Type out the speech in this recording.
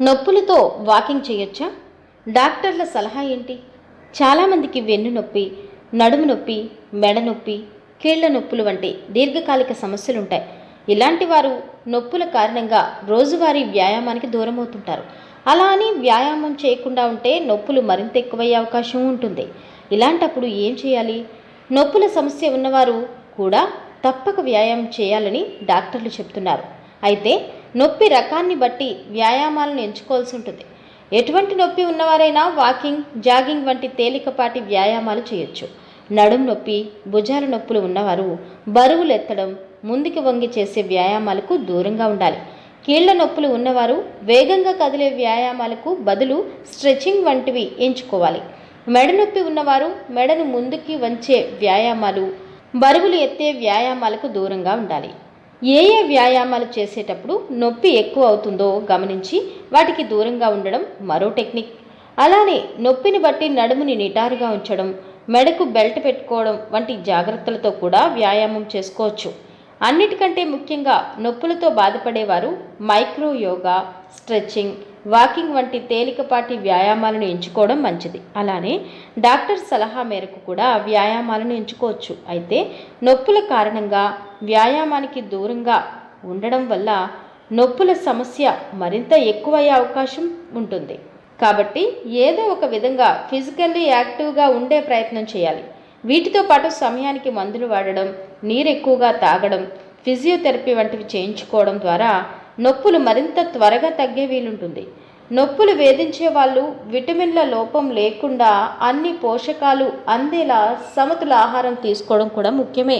నొప్పులతో వాకింగ్ చేయొచ్చా? డాక్టర్ల సలహా ఏంటి? చాలామందికి వెన్ను నొప్పి నడుము నొప్పి మెడ నొప్పి కీళ్ళ నొప్పులు వంటి దీర్ఘకాలిక సమస్యలు ఉంటాయి ఇలాంటి వారు నొప్పుల కారణంగా రోజువారీ వ్యాయామానికి దూరం అవుతుంటారు అలా అని వ్యాయామం చేయకుండా ఉంటే నొప్పులు మరింత ఎక్కువయ్యే అవకాశం ఉంటుంది. ఇలాంటప్పుడు ఏం చేయాలి? నొప్పుల సమస్య ఉన్నవారు కూడా తప్పక వ్యాయామం చేయాలని డాక్టర్లు చెప్తున్నారు. అయితే నొప్పి రకాన్ని బట్టి వ్యాయామాలను ఎంచుకోవాల్సి ఉంటుంది. ఎటువంటి నొప్పి ఉన్నవారైనా వాకింగ్ జాగింగ్ వంటి తేలికపాటి వ్యాయామాలు చేయొచ్చు. నడుం నొప్పి భుజాల నొప్పులు ఉన్నవారు బరువులు ఎత్తడం ముందుకు వంగి చేసే వ్యాయామాలకు దూరంగా ఉండాలి. కీళ్ళ నొప్పులు ఉన్నవారు వేగంగా కదిలే వ్యాయామాలకు బదులు స్ట్రెచింగ్ వంటివి ఎంచుకోవాలి. మెడ నొప్పి ఉన్నవారు మెడను ముందుకి వంచే వ్యాయామాలు బరువులు ఎత్తే వ్యాయామాలకు దూరంగా ఉండాలి. ఏ ఏ వ్యాయామాలు చేసేటప్పుడు నొప్పి ఎక్కువ అవుతుందో గమనించి వాటికి దూరంగా ఉండడం మరో టెక్నిక్. అలానే నొప్పిని బట్టి నడుముని నిటారుగా ఉంచడం మెడకు బెల్ట్ పెట్టుకోవడం వంటి జాగ్రత్తలతో కూడా వ్యాయామం చేసుకోవచ్చు. అన్నిటికంటే ముఖ్యంగా నొప్పులతో బాధపడేవారు మైక్రో యోగా స్ట్రెచ్చింగ్ వాకింగ్ వంటి తేలికపాటి వ్యాయామాలను ఎంచుకోవడం మంచిది. అలానే డాక్టర్ సలహా మేరకు కూడా వ్యాయామాలను ఎంచుకోవచ్చు. అయితే నొప్పుల కారణంగా వ్యాయామానికి దూరంగా ఉండడం వల్ల నొప్పుల సమస్య మరింత ఎక్కువయ్యే అవకాశం ఉంటుంది. కాబట్టి ఏదో ఒక విధంగా ఫిజికల్లీ యాక్టివ్గా ఉండే ప్రయత్నం చేయాలి. వీటితో పాటు సమయానికి మందులు వాడడం నీరు ఎక్కువగా తాగడం ఫిజియోథెరపీ వంటివి చేయించుకోవడం ద్వారా నొప్పులు మరింత త్వరగా తగ్గే వీలుంటుంది. నొప్పులు వేధించే వాళ్ళు విటమిన్ల లోపం లేకుండా అన్ని పోషకాలు అందేలా సమతుల ఆహారం తీసుకోవడం కూడా ముఖ్యమే.